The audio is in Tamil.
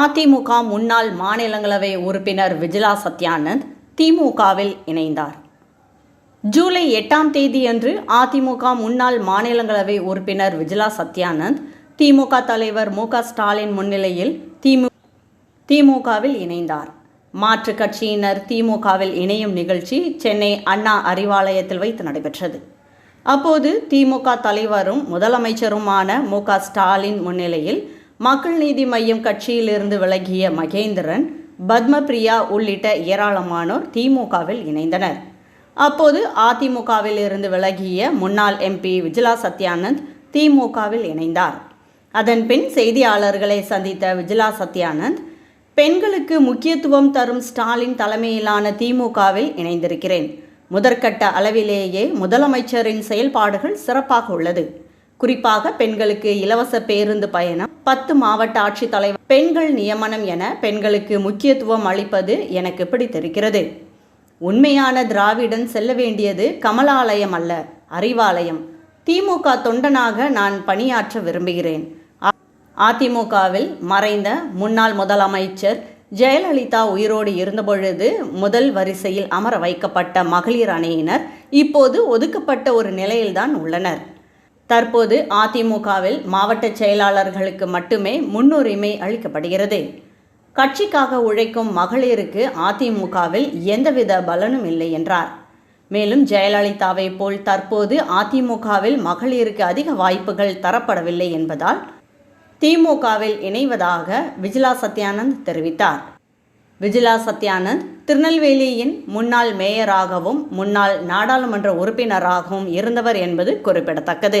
அதிமுக முன்னாள் மாநிலங்களவை உறுப்பினர் விஜிலா சத்யானந்த் திமுகவில் இணைந்தார். ஜூலை எட்டாம் தேதியன்று அதிமுக முன்னாள் மாநிலங்களவை உறுப்பினர் விஜிலா சத்யானந்த் திமுக தலைவர் மு க ஸ்டாலின் முன்னிலையில் திமு திமுகவில் இணைந்தார். மாற்றுக் கட்சியினர் திமுகவில் இணையும் நிகழ்ச்சி சென்னை அண்ணா அறிவாலயத்தில் வைத்து நடைபெற்றது. அப்போது திமுக தலைவரும் முதலமைச்சருமான மு க ஸ்டாலின் முன்னிலையில் மக்கள் நீதி மய்யம் கட்சியிலிருந்து விலகிய மகேந்திரன் பத்மபிரியா உள்ளிட்ட ஏராளமானோர் திமுகவில் இணைந்தனர். அப்போது அதிமுகவில் இருந்து விலகிய முன்னாள் எம்பி விஜிலா சத்யானந்த் திமுகவில் இணைந்தார். அதன்பின் செய்தியாளர்களை சந்தித்த விஜிலா சத்யானந்த் பெண்களுக்கு முக்கியத்துவம் தரும் ஸ்டாலின் தலைமையிலான திமுகவில் இணைந்திருக்கிறேன். முதற்கட்ட அளவிலேயே முதலமைச்சரின் செயல்பாடுகள் சிறப்பாக உள்ளது. குறிப்பாக பெண்களுக்கு இலவச பேருந்து பயணம் பத்து மாவட்ட ஆட்சித்தலைவர் பெண்கள் நியமனம் என பெண்களுக்கு முக்கியத்துவம் அளிப்பது எனக்கு பிடித்திருக்கிறது உண்மையான திராவிடன் செல்ல வேண்டியது கமலாலயம் அல்ல அறிவாலயம். திமுக தொண்டனாக நான் பணியாற்ற விரும்புகிறேன். அதிமுகவில் மறைந்த முன்னாள் முதலமைச்சர் ஜெயலலிதா உயிரோடு இருந்தபொழுது முதல் வரிசையில் அமர வைக்கப்பட்ட மகளிர் அணியினர் இப்போது ஒதுக்கப்பட்ட ஒரு நிலையில்தான் உள்ளனர். தற்போது அதிமுகவில் மாவட்ட செயலாளர்களுக்கு மட்டுமே முன்னுரிமை அளிக்கப்படுகிறது. கட்சிக்காக உழைக்கும் மகளிருக்கு அதிமுகவில் எந்தவித பலனும் இல்லை என்றார். மேலும் ஜெயலலிதாவை போல் தற்போது அதிமுகவில் மகளிருக்கு அதிக வாய்ப்புகள் தரப்படவில்லை என்பதால் திமுகவில் இணைவதாக விஜிலா சத்யானந்த் தெரிவித்தார். விஜிலா சத்யானந்த் திருநெல்வேலியின் முன்னாள் மேயராகவும் முன்னாள் நாடாளுமன்ற உறுப்பினராகவும் இருந்தவர் என்பது குறிப்பிடத்தக்கது.